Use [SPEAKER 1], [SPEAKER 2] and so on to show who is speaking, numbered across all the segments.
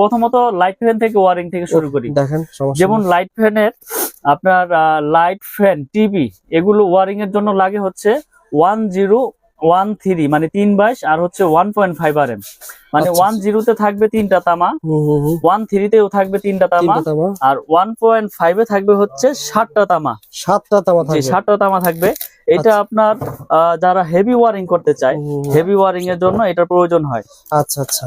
[SPEAKER 1] প্রথমত light fan থেকে wiring থেকে শুরু করি।
[SPEAKER 2] দেখেন
[SPEAKER 1] যেমন লাইট ফ্যানের আপনার লাইট ফ্যান টিভি এগুলো ওয়ারিং এর জন্য লাগে হচ্ছে ওয়ান জিরো ওয়ান থ্রি মানে তিন বাইশ আর হচ্ছে one point five R M মানে
[SPEAKER 2] আচ্ছা,
[SPEAKER 1] ওয়ান জিরোতে থাকবে তিনটা তামা। ওয়ান থ্রিতেও থাকবে তিনটা তামা আর ওয়ান পয়েন্ট ফাইভে থাকবে হচ্ছে ষাটটা তামা।
[SPEAKER 2] সাতটা তামা থাকবে।
[SPEAKER 1] ষাটটা তামা থাকবে। এটা
[SPEAKER 2] আচ্ছা।
[SPEAKER 1] আপনার যারা হেভি ওয়ারিং করতে চায়। হেভি ওয়ারিং এর জন্য এটা প্রয়োজন হয়।
[SPEAKER 2] আচ্ছা আচ্ছা।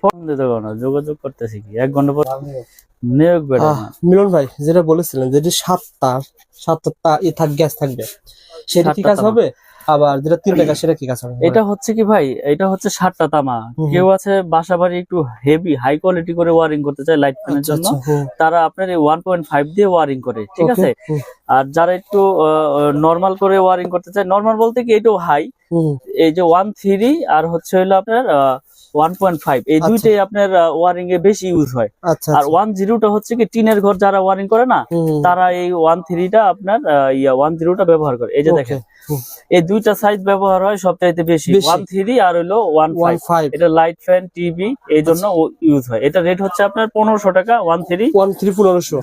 [SPEAKER 1] ফোন দিতে যোগাযোগ করতেছি কি? এক ঘণ্টা পর নিয়োগ
[SPEAKER 2] মিলন ভাই যেটা বলেছিলেন যেটি সাতটা সাতটা ই থাক গ্যাস থাকবে সেটা কি কাজ হবে?
[SPEAKER 1] হাই কোয়ালিটি করে ওয়ারিং করতে চায় লাইট
[SPEAKER 2] আচ্ছা, আচ্ছা,
[SPEAKER 1] তারা আপনার ওয়ান পয়েন্ট ফাইভ দিয়ে ওয়ারিং করে ঠিক আছে? আর যারা একটু নর্মাল করে ওয়ারিং করতে চায় নর্মাল বলতে কি এটা হাই এই যে ওয়ান থ্রি আর হচ্ছে হলো আপনার আহ 1.5 এই দুইটাই আপনার ওয়ারিং এ বেশি ইউজ হয়। আর 10 টা হচ্ছে কি টিনের ঘর যারা ওয়ারিং করে না তারা এই 13 টা আপনার ইয়া 10 টা ব্যবহার করে। এই যে দেখেন এই দুইটা সাইজ ব্যবহার হয় বেশি। 13 আর হলো
[SPEAKER 2] 15
[SPEAKER 1] এটা লাইট ফ্যান টিভি এই জন্য ইউজ হয়। এটা রেট হচ্ছে আপনার 1500 টাকা
[SPEAKER 2] 13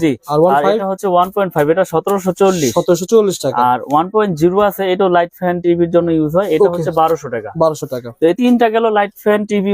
[SPEAKER 1] জি।
[SPEAKER 2] আর 15
[SPEAKER 1] এটা হচ্ছে 1.5 এটা
[SPEAKER 2] 1740 1740 টাকা।
[SPEAKER 1] আর 1.0 আছে এটা লাইট ফ্যান টিভির জন্য ইউজ হয়। এটা হচ্ছে 1200 টাকা।
[SPEAKER 2] 1200 টাকা।
[SPEAKER 1] তো এই তিনটা গেল লাইট ফ্যান টিভি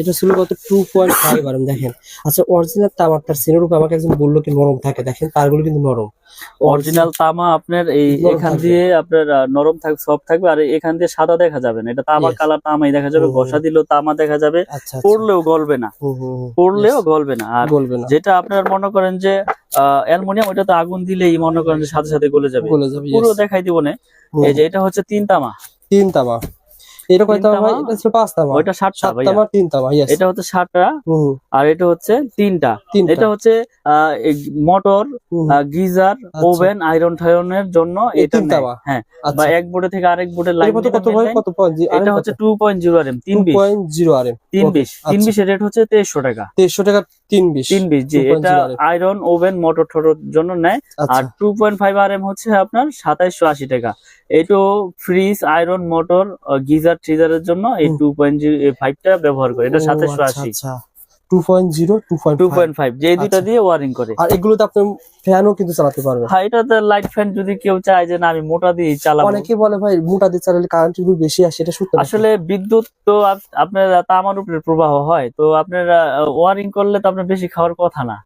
[SPEAKER 2] এটা ছিল কত টু পয়েন্ট ফাইভ আর দেখেন। আচ্ছা অরিজিনাল তামার তার সিনের উপর আমাকে একজন বলল কি নরম থাকে দেখেন তারগুলো কিন্তু নরম।
[SPEAKER 1] অরিজিনাল তামা আপনার এই এখান দিয়ে আপনার নরম থাকবে সফট থাকবে আর এখান দিয়ে সাদা দেখা যাবে না। এটা তামা কালার তামাই দেখা যাবে। ঘষা দিলেও তামা দেখা যাবে
[SPEAKER 2] আচ্ছা আচ্ছা।
[SPEAKER 1] পড়লেও গলবে না। পড়লেও গলবে না। আর
[SPEAKER 2] গলবে না।
[SPEAKER 1] যেটা আপনার মনে করেন যে অ্যালমোনিয়াম ওটা তো আগুন দিলেই মনে করেন যে সাথে সাথে গলে যাবে। পুরো দেখাই দিব না। এই যে এটা হচ্ছে তিন তামা।
[SPEAKER 2] তিন তামা। এটা কয় তামা এটা ছিল পাঁচ তামা
[SPEAKER 1] ওইটা
[SPEAKER 2] সাত তামা তিন তামা ইয়েস
[SPEAKER 1] এটা হচ্ছে সাতটা
[SPEAKER 2] হুম হুম,
[SPEAKER 1] আর এটা হচ্ছে তিনটা।
[SPEAKER 2] তিনটা।
[SPEAKER 1] এটা হচ্ছে মোটর গিজার
[SPEAKER 2] আচ্ছা।
[SPEAKER 1] ওভেন আয়রন টায়রনের জন্য এটা হ্যাঁ
[SPEAKER 2] আচ্ছা।
[SPEAKER 1] বা এক বোর্ডে থেকে আরেক বোর্ডে লাইন
[SPEAKER 2] কত কত
[SPEAKER 1] এটা হচ্ছে two point zero R M তিন বিশ।
[SPEAKER 2] পয়েন্ট জিরো
[SPEAKER 1] তিন বিশ। তিন
[SPEAKER 2] আচ্ছা।
[SPEAKER 1] বিশের রেট হচ্ছে তেইশশো টাকা।
[SPEAKER 2] তেইশশো টাকা তিন বিশ
[SPEAKER 1] তিন বিশ জি এটা আয়রন ওভেন মোটর ঠোটোর জন্য নেয়।
[SPEAKER 2] আচ্ছা।
[SPEAKER 1] আর two point five R M হচ্ছে আপনার সাতাইশশো আশি টাকা। এইটো ফ্রিজ আয়রন মোটর গিজার ট্রিজারের জন্য এই টু পয়েন্ট ফাইভটা ব্যবহার করে। এটা সাতাইশশো আশি।
[SPEAKER 2] Two point zero two point
[SPEAKER 1] two point five যে এই দুইটা
[SPEAKER 2] আচ্ছা।
[SPEAKER 1] দিয়ে ওয়ারিং করে।
[SPEAKER 2] আর এগুলোতে আপনি ফ্যানও কিন্তু চালাতে পারবেন।
[SPEAKER 1] হ্যাঁ এটাতে লাইট ফ্যান যদি কেউ চায় যে না আমি মোটা দিয়ে চালাবো।
[SPEAKER 2] অনেকে বলে ভাই মোটা দিয়ে চালালে কারেন্ট বিল বেশি আসে। এটা সত্য
[SPEAKER 1] আসলে বিদ্যুৎ তো আপ- আপনার তামার উপরে প্রবাহ হয়। তো আপনার ওয়ারিং করলে তো আপনার বেশি খাওয়ার কথা না।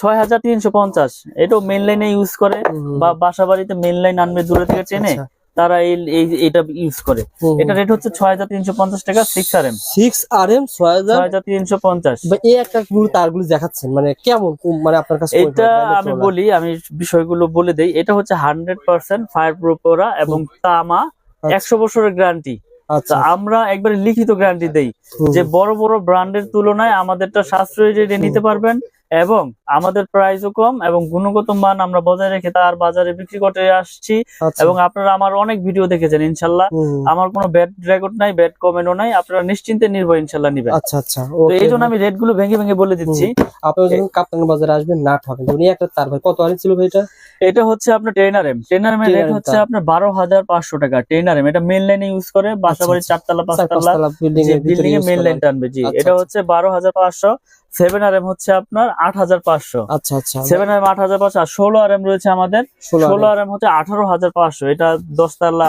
[SPEAKER 1] ছয় হাজার তিনশো পঞ্চাশ। এটাও মেন লাইনে ইউজ করে বা বাসা বাড়িতে মেন লাইন আনবে দূরে থেকে টেনে তারা এই এটা ইউজ করে। এটা রেট হচ্ছে ছয় হাজার তিনশো পঞ্চাশ টাকা six R M
[SPEAKER 2] six R M ছয় হাজার?
[SPEAKER 1] তিনশো পঞ্চাশ।
[SPEAKER 2] এই একটা গুলো তারগুলো দেখাচ্ছেন মানে কেমন মানে আপনার কাছে
[SPEAKER 1] এটা আমি বলি আমি বিষয়গুলো বলে দেই। এটা হচ্ছে হান্ড্রেড পার্সেন্ট ফায়ার প্রুফ করা এবং তামা
[SPEAKER 2] আচ্ছা।
[SPEAKER 1] একশো বছরের গ্যারান্টি
[SPEAKER 2] আচ্ছা।
[SPEAKER 1] আমরা একবারে লিখিত গ্যারান্টি দেই যে বড় বড় ব্র্যান্ডের তুলনায় আমাদেরটা সাশ্রয়ী রেটে নিতে পারবেন। এবং আমাদের প্রাইসও কম এবং গুণগত মান আমরা বজায় রেখে তার বাজারে বিক্রি করতে আসছি।
[SPEAKER 2] আচ্ছা,
[SPEAKER 1] এবং আপনারা আমার অনেক ভিডিও দেখেছেন ইনশাল্লাহ। আমার কোনো ব্যাড রেকর্ড নাই ব্যাড কমেন্টও নাই। আপনারা নিশ্চিন্তে নির্ভর ইনশাল্লাহ নিবেন।
[SPEAKER 2] আচ্ছা আচ্ছা।
[SPEAKER 1] তো এই জন্য আমি রেটগুলো ভেঙে ভেঙে বলে দিচ্ছি।
[SPEAKER 2] আপনারা যখন কাপ্তান বাজারে আসবেন না ঠকেন এই একটা তার ভাই। কত আনি ছিল ভাই এটা
[SPEAKER 1] এটা হচ্ছে আপনার trainer M trainer M rate হচ্ছে আপনার বারো হাজার পাঁচশো টাকা। ট্রেনার এম এটা মেন লাইনে ইউজ করে। বাসা বাড়ির
[SPEAKER 2] আচ্ছা।
[SPEAKER 1] চারতলা
[SPEAKER 2] চার
[SPEAKER 1] পাঁচতলা
[SPEAKER 2] বিল্ডিং
[SPEAKER 1] এ মেন লাইন। টানবে জি।
[SPEAKER 2] আচ্ছা,
[SPEAKER 1] এটা
[SPEAKER 2] আচ্ছা।
[SPEAKER 1] হচ্ছে বারো হাজার পাঁচশো। সেভেন আর এম হচ্ছে আপনার আট হাজার পাঁচশো।
[SPEAKER 2] আচ্ছা আচ্ছা।
[SPEAKER 1] সেভেন আর এম আট হাজার পাঁচশো আর ষোলো আর এম রয়েছে আমাদের।
[SPEAKER 2] ষোলো
[SPEAKER 1] ষোলো আর এম হচ্ছে আঠারো হাজার পাঁচশো। এটা দশতলা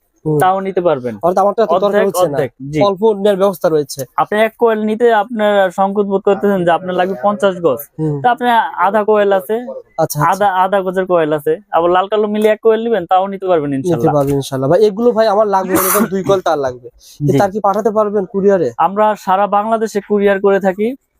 [SPEAKER 1] তাও নিতে পারবেন।
[SPEAKER 2] অর্থাৎ দরকার হচ্ছে না। অল্প নেওয়ার ব্যবস্থা রয়েছে।
[SPEAKER 1] আপনি এক কোয়েল নিতে আপনার সংকোচ বোধ করতেছেন যে আপনার লাগবে পঞ্চাশ গজ। তা আপনি আধা কোয়েল আছে
[SPEAKER 2] আচ্ছা আচ্ছা।
[SPEAKER 1] আধা আধা গজের কোয়েল আছে। আবার লাল কালো মিলিয়ে এক কোয়েল নিবেন তাও নিতে পারবেন ইনশাল্লাহ।
[SPEAKER 2] ভাই এগুলো ভাই আমার লাগবে দুই কল তার লাগবে। তার কি পাঠাতে পারবেন কুরিয়ারে?
[SPEAKER 1] আমরা সারা বাংলাদেশে কুরিয়ার করে থাকি।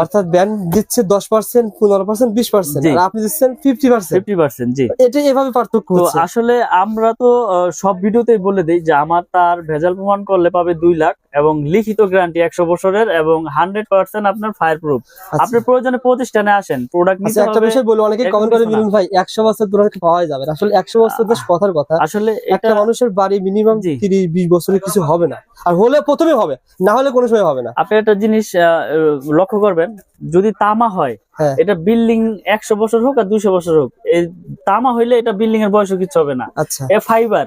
[SPEAKER 2] অর্থাৎ ব্যাংক দিচ্ছে দশ পার্সেন্ট পনেরো পার্সেন্ট বিশ পার্সেন্ট আর আপনি দিচ্ছেন ফিফটি পার্সেন্ট
[SPEAKER 1] ফিফটি পার্সেন্ট জি।
[SPEAKER 2] এটা এভাবে পার্থক্য
[SPEAKER 1] আসলে আমরা তো সব ভিডিওতেই বলে দিই যে আমার তার ভেজাল প্রমাণ করলে পাবে দুই লাখ। এবং লিখিত গ্যারান্টি একশো বছরের এবং হান্ড্রেড পার্সেন্ট আপনার ফায়ার প্রুফ
[SPEAKER 2] আচ্ছা।
[SPEAKER 1] আপনি প্রয়োজনে প্রতিষ্ঠানে আসেন প্রোডাক্ট
[SPEAKER 2] আচ্ছা
[SPEAKER 1] নিতে
[SPEAKER 2] একটা বিষয় বলি অনেকে কমেন্ট করে
[SPEAKER 1] কিছু
[SPEAKER 2] ভাই একশো বছর দূরে পাওয়া যাবে আসলে একশো বছর বেশ কথার কথা।
[SPEAKER 1] আসলে
[SPEAKER 2] একটা মানুষের বাড়ি মিনিমাম। তিরিশ বিশ বছরের কিছু হবে না। আর হলে প্রথমে হবে না হলে কোনো সময় হবে না।
[SPEAKER 1] আপনি একটা জিনিস লক্ষ্য করবেন যদি তামা হয়
[SPEAKER 2] হ্যাঁ।
[SPEAKER 1] এটা বিল্ডিং একশো বছর হোক আর দুইশো বছর হোক এই তামা হইলে এটা বিল্ডিং এর বয়সও কিছু হবে না।
[SPEAKER 2] আচ্ছা।
[SPEAKER 1] এ ফাইবার।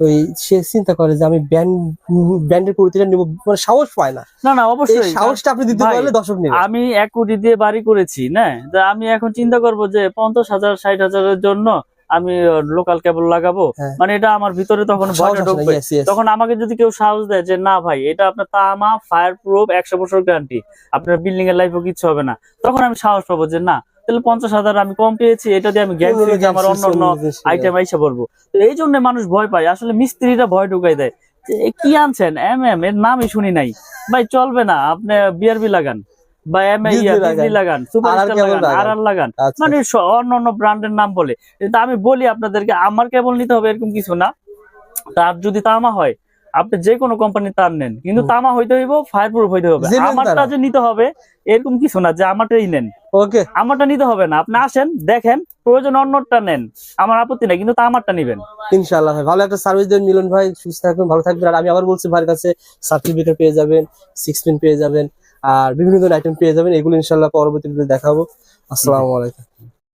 [SPEAKER 2] ওই সে চিন্তা করে যে আমি ব্যান্ড ব্যান্ডের পরিচয় নিব মানে সাহস পায় না।
[SPEAKER 1] না না অবশ্যই।
[SPEAKER 2] সাহসটা আপনি দিতে পারলে দর্শক নেবে।
[SPEAKER 1] আমি এক কোটি দিয়ে বাড়ি করেছি না? আমি এখন চিন্তা করব যে পঞ্চাশ হাজার ষাট হাজারের জন্য আমি লোকাল কেবল লাগাবো।
[SPEAKER 2] হ্যাঁ।
[SPEAKER 1] মানে এটা আমার ভিতরে তখন ভয়টা ঢুকবে. তখন আমাকে যদি কেউ সাহস দেয় যে না ভাই এটা আপনার তামা ফায়ার প্রুফ একশো বছর গ্যারান্টি আপনার বিল্ডিং এর লাইফও কিছু হবে না। তখন আমি সাহস পাবো যে না তাহলে পঞ্চাশ হাজার আমি কম পেয়েছি এটা দিয়ে আমি
[SPEAKER 2] অন্য
[SPEAKER 1] আমার অন্য অন্য আইটেম আইসা পড়ব। তো এই জন্য মানুষ ভয় পায় আসলে মিস্ত্রিরা ভয় ঢুকাই দেয়। কি আনছেন? এম এম এর নামই শুনি নাই। ভাই চলবে না আপনি বিআরবি লাগান বা এম এ
[SPEAKER 2] লাগান।
[SPEAKER 1] লাগান সুপার লাগান
[SPEAKER 2] লাগান।
[SPEAKER 1] আর আর লাগান। মানে স- অন্য অন্য ব্র্যান্ডের নাম বলে। কিন্তু আমি বলি আপনাদেরকে আমার কেবল নিতে হবে এরকম কিছু না। তার যদি তামা হয় আপনি যে কোনো কোম্পানির তার নেন। কিন্তু তামা হইতে হইব ফায়ার প্রুফ হইতে হবে। আমারটা যে নিতে হবে এরকম কিছু না যে আমারটাই নেন।
[SPEAKER 2] ওকে
[SPEAKER 1] আমারটা নিতে হবে না। আপনি আসেন দেখেন প্রয়োজন অন্যটা নেন। আমার আপত্তি নাই কিন্তু তা আমারটা নিবেন।
[SPEAKER 2] ইনশাআল্লাহ ভাই ভালো একটা সার্ভিস দেন মিলন ভাই সুস্থ থাকবেন ভালো থাকবেন। আর আমি আবার বলছি ভাইয়ের কাছে সার্টিফিকেট পেয়ে যাবেন সিক্স পিন পেয়ে যাবেন আর বিভিন্ন ধরনের আইটেম পেয়ে যাবেন। এগুলো ইনশাআল্লাহ পরবর্তী ভিডিওতে দেখাবো। আসসালামু আলাইকুম।